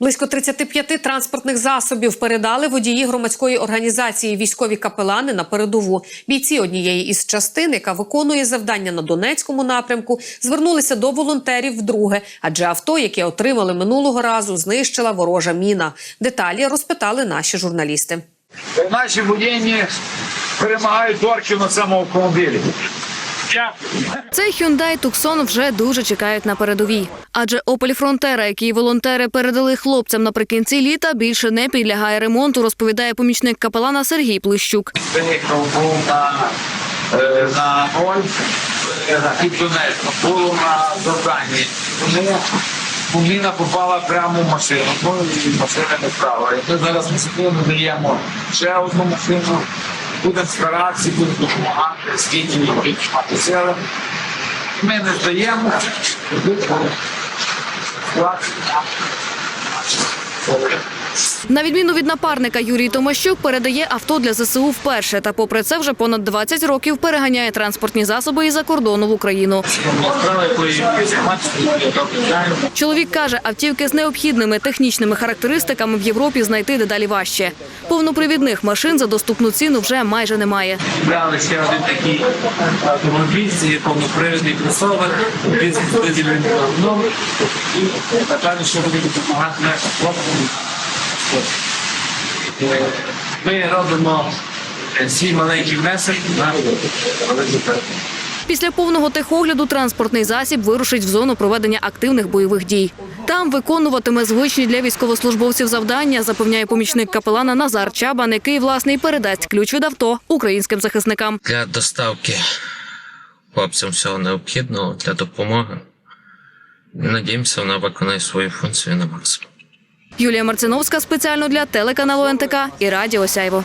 Близько 35 транспортних засобів передали водії громадської організації військові капелани на передову. Бійці однієї із частин, яка виконує завдання на Донецькому напрямку, звернулися до волонтерів вдруге, адже авто, яке отримали минулого разу, знищила ворожа міна. Деталі розпитали наші журналісти. Наші воєнні перемагають орків на цьому автомобілі. Цей Hyundai Tucson вже дуже чекають на передовій. Адже Opel Frontera, який волонтери передали хлопцям наприкінці літа, більше не підлягає ремонту, розповідає помічник капелана Сергій на, е, на ноль е, було на завданні. Попала прямо в машину. Ну і машина не стала. І ми зараз дисципліну даємо ще одну машину. Будемо старатися, будемо допомагати, скільки мати сили. Ми не здаємо. На відміну від напарника, Юрій Томащук передає авто для ЗСУ вперше. Та попри це вже понад 20 років переганяє транспортні засоби із-за кордону в Україну. Чоловік каже, автівки з необхідними технічними характеристиками в Європі знайти дедалі важче. Повнопривідних машин за доступну ціну вже майже немає. Брали ще один такий автомобіль, повнопривідний кросовер, бізнес виділений давно. І що буде допомагати хлопцям. Ми робимо свій маленький внесок на велику. Після повного техогляду транспортний засіб вирушить в зону проведення активних бойових дій. Там виконуватиме звичні для військовослужбовців завдання, запевняє помічник капелана Назар Чабан, який власне й передасть ключ від авто українським захисникам. для доставки хлопцям всього необхідного для допомоги. Надіємося, вона виконає свою функцію на максимум. Юлія Марциновська спеціально для телеканалу НТК і Радіо Сяйво.